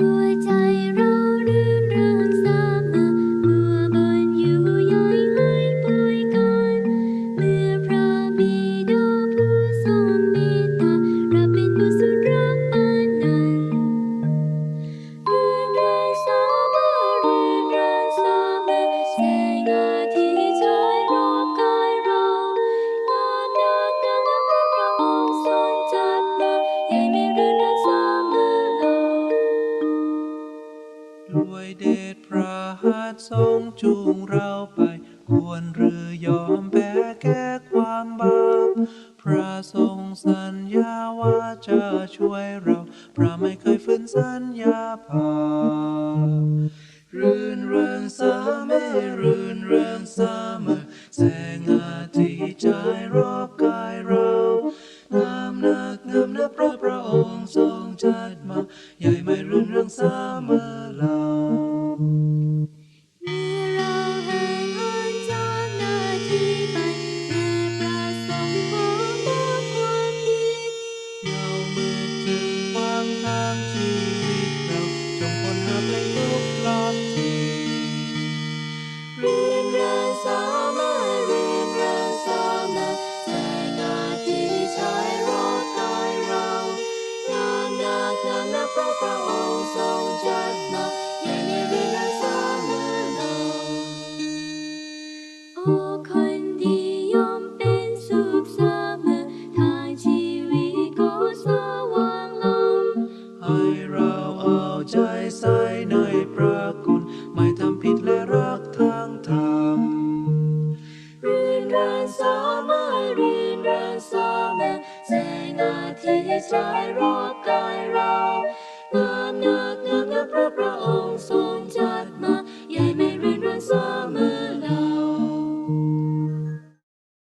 หัวใจ ด้วยเดชพระหัตทรงจูงเราไป ควรหรือยอมแบ้แก้ความบาป พระทรงสัญญาว่าจะช่วยเรา พระไม่เคยฝืนสัญญาบาปรื่นเริงสาเมรื่นเริงสามเสง งามนักงามนักเพราะพระองค์ทรงจัดมา ใหญ่ไม่รุ่นเริงสามอลา ใจใส่ในพระคุณไม่ทำผิดและรักทางธรรมรื่นรานสามารื่นรานสามาแสงอาทิตย์ฉรอบกายเรางามนักงามนักพระพระองค์ทรงจัดมาใหญ่ไม่รื่นรานสามา